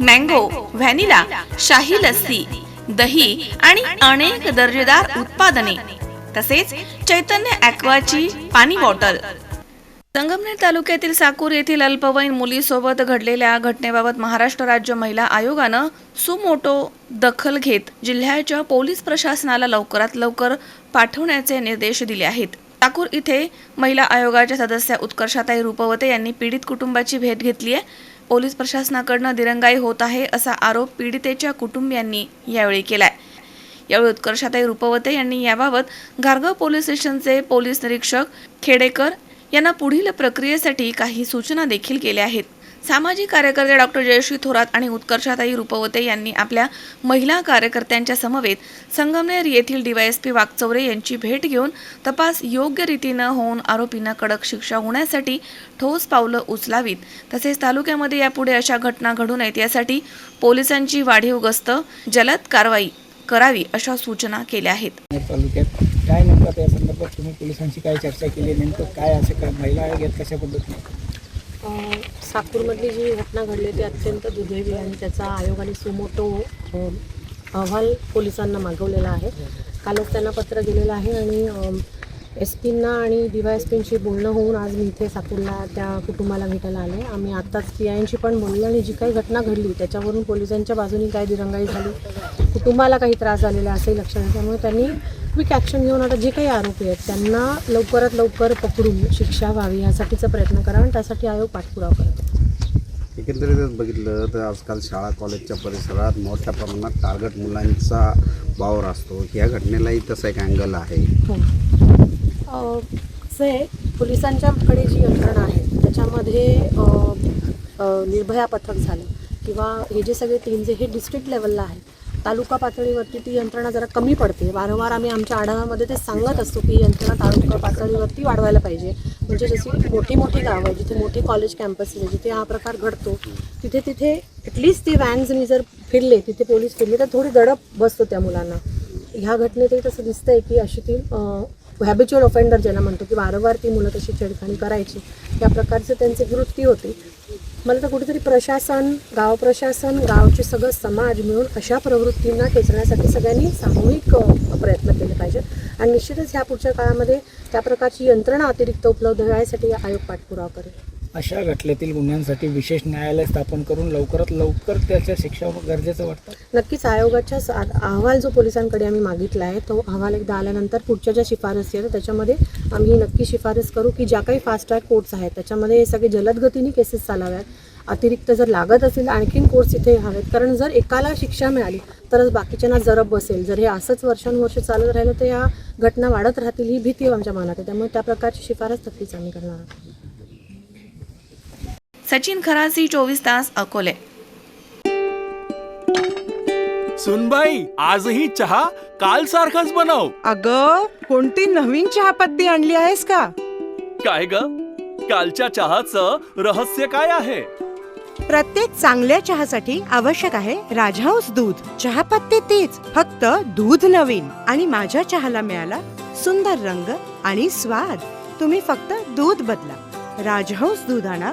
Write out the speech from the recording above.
Mango vanilla शाही लस्सी दही आणि अनेक दर्जेदार उत्पादने तसेच चैतन्य ॲक्वाची पाणी बॉटल. संगमनेर तालुक्यातील साकूर येथील अल्पवयीन मुलीसोबत घडलेल्या घटनेबाबत महाराष्ट्र राज्य महिला आयोगानं सुमोटो दखल घेत जिल्ह्याच्या पोलीस प्रशासनाला लवकरात लवकर पाठवण्याचे निर्देश दिले आहेत. साकूर इथे महिला आयोगाच्या सदस्या उत्कर्षाताई रूपवते यांनी पीडित कुटुंबाची भेट घेतली आहे पोलीस प्रशासनाकडनं दिरंगाई होत आहे असा आरोप पीडितेच्या कुटुंबियांनी यावेळी केलाय. यावेळी उत्कर्षाताई रुपवते यांनी याबाबत घारगाव पोलीस स्टेशनचे पोलीस निरीक्षक खेडेकर यांना पुढील प्रक्रियेसाठी काही सूचना देखील केल्या आहेत. सामाजिक कार्यकर्ते डॉक्टर जयश्री थोरात आणि उत्कर्षाताई रुपवते यांनी आपल्या महिला कार्यकर्त्यांच्या समवेत संगमनेर येथील डीवायएसपी वाकचौरे यांची भेट घेऊन तपास योग्य रीतीनं होऊन आरोपींना कडक शिक्षा होण्यासाठी ठोस पावलं उचलावीत. तसेच तालुक्यामध्ये यापुढे अशा घटना घडू नयेत. यासाठी पोलिसांची वाढीव गस्त जलद कारवाई करावी अशा सूचना केल्या आहेत. तालुक्यात काय नेमकं त्या संदर्भात तुम्ही पोलिसांशी काय चर्चा केली? नेमकं काय असं महिला आयोगात कशा पद्धतीने? अ, जी घटना घडली ती अत्यंत दुर्दैवी आणि त्याचा आयोगाने सुमोटो अहवाल पोलिसांना मागवलेला आहे. कालच त्यांना पत्र दिलेलं आहे आणि एस पींना आणि डी वाय एस पींशी बोलणं होऊन आज मी इथे साकूरला त्या कुटुंबाला भेटायला आले. आम्ही आत्ताच पी आयशी पण बोललो आणि जी काही घटना घडली त्याच्यावरून पोलिसांच्या बाजूनी काय दिरंगाई झाली कुटुंबाला काही त्रास झालेला असंही लक्षात त्यामुळे त्यांनी क्विक ॲक्शन घेऊन आता जे काही आरोपी आहेत त्यांना लवकरात लवकर पकडून शिक्षा व्हावी यासाठीचा प्रयत्न करा आणि त्यासाठी आयोग पाठपुरावा करतो एकंदरीतच बघितलं तर आजकाल शाळा कॉलेजच्या परिसरात मोठ्या प्रमाणात टार्गेट मुलांचा वावर असतो. ह्या घटनेलाही तसा एक अँगल आहे. हो. आहे पोलिसांच्याकडे जी यंत्रणा आहे त्याच्यामध्ये निर्भया पथक झालं किंवा हे जे सगळे टीम जे हे डिस्ट्रिक्ट लेवलला आहे तालुका पातळीवरती ती यंत्रणा जरा कमी पडते. वारंवार आम्ही आमच्या आढाव्यामध्ये ते सांगत असतो की यंत्रणा तालुका पातळीवरती वाढवायला पाहिजे. म्हणजे जशी मोठी मोठी गावं आहे जिथे मोठे कॉलेज कॅम्पसेस आहे जिथे हा प्रकार घडतो तिथे तिथे ॲटलिस्ट ती वॅन्सनी जर फिरले तिथे पोलीस फिरले तर थोडी दडप बसतो त्या मुलांना. ह्या घटनेतही तसं दिसतंय की अशी ती हॅबिच्युअल ऑफेंडर ज्याला म्हणतो की वारंवार ती मुलं तशी छेडखाणी करायची या प्रकारचे त्यांची वृत्ती होती. मला तर कुठेतरी प्रशासन गाव प्रशासन गावचे सगळं समाज मिळून अशा प्रवृत्तींना खेचण्यासाठी सगळ्यांनी सामूहिक प्रयत्न केले पाहिजेत आणि निश्चितच ह्या पुढच्या काळामध्ये त्या प्रकारची यंत्रणा अतिरिक्त उपलब्ध व्हायसाठी आयोग पाठपुरावा करेल. अशा घटनेतील गुन्ह्यांसाठी विशेष न्यायालय स्थापन करून लवकरात लवकर त्याच्या शिक्षा गरजेचं वाटतं. नक्कीच आयोगाच्या अहवाल जो पोलिसांकडे आम्ही मागितला आहे तो अहवाल एकदा आल्यानंतर पुढच्या ज्या शिफारसी आहेत त्याच्यामध्ये आम्ही नक्की शिफारस करू की ज्या काही फास्ट ट्रॅक कोर्ट्स आहेत त्याच्यामध्ये हे सगळे जलदगतीने केसेस चालाव्यात. अतिरिक्त जर लागत असेल आणखीन कोर्स इथे हवेत. कारण जर एकाला शिक्षा मिळाली तरच बाकीच्यांना जरब बसेल. जर हे असंच वर्षानुवर्ष चालत राहिलं तर ह्या घटना वाढत राहतील ही भीती आमच्या मनात आहे. त्यामुळे त्या प्रकारची शिफारस नक्कीच आम्ही करणार आहोत. सचिन खरासी चोवीस तास अकोले. सुनबाई आजही चहा काल सारखाच बनव. अग कोणती नवीन चहापत्ती आणली आहेस का? काय ग? कालच्या चहाचं रहस्य काय आहे? प्रत्येक चांगल्या चहासाठी आवश्यक आहे राजहंस दूध. चहापत्ती तीच फक्त दूध नवीन. आणि माझ्या चहाला मिळाला सुंदर रंग आणि स्वाद. तुम्ही फक्त दूध बदला. राजहंस दूध आणा